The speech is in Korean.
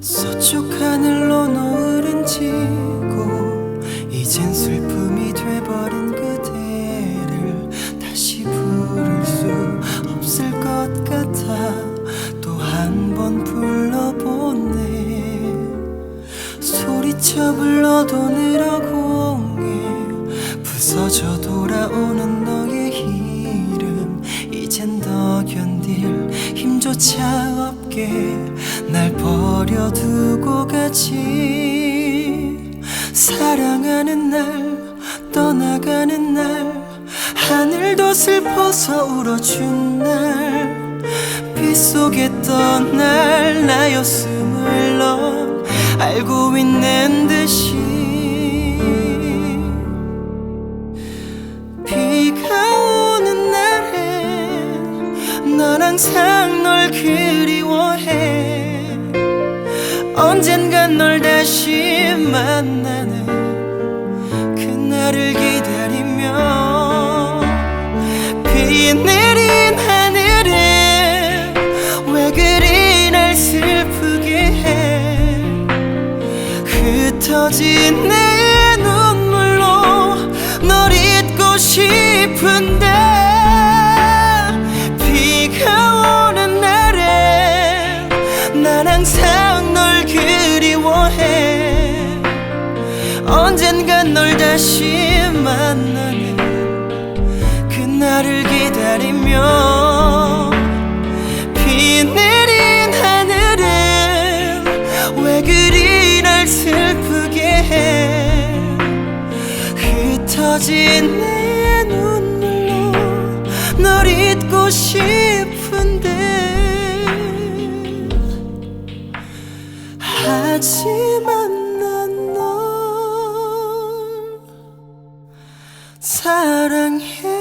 서쪽 하늘로 노을은 지고 이젠 슬픔이 돼버린 그대를 다시 부를 수 없을 것 같아 또 한 번 불러보네. 소리쳐 불러도 늘어고 조차 없게 날 버려두고 가지. 사랑하는 날 떠나가는 날 하늘도 슬퍼서 울어준 날 빗속에 떠날 나였음을 넌 알고 있는 듯이 항상 널 그리워해. 언젠간 널 다시 만나는 그날을 기다리며 비 내린 하늘에 왜 그리 날 슬프게 해. 흩어진 내 언젠간 널 다시 만나는 그날을 기다리며 비 내린 하늘은 왜 그리 날 슬프게 해? 흩어진 내 눈물로 널 잊고 싶은데 하지만 사랑해.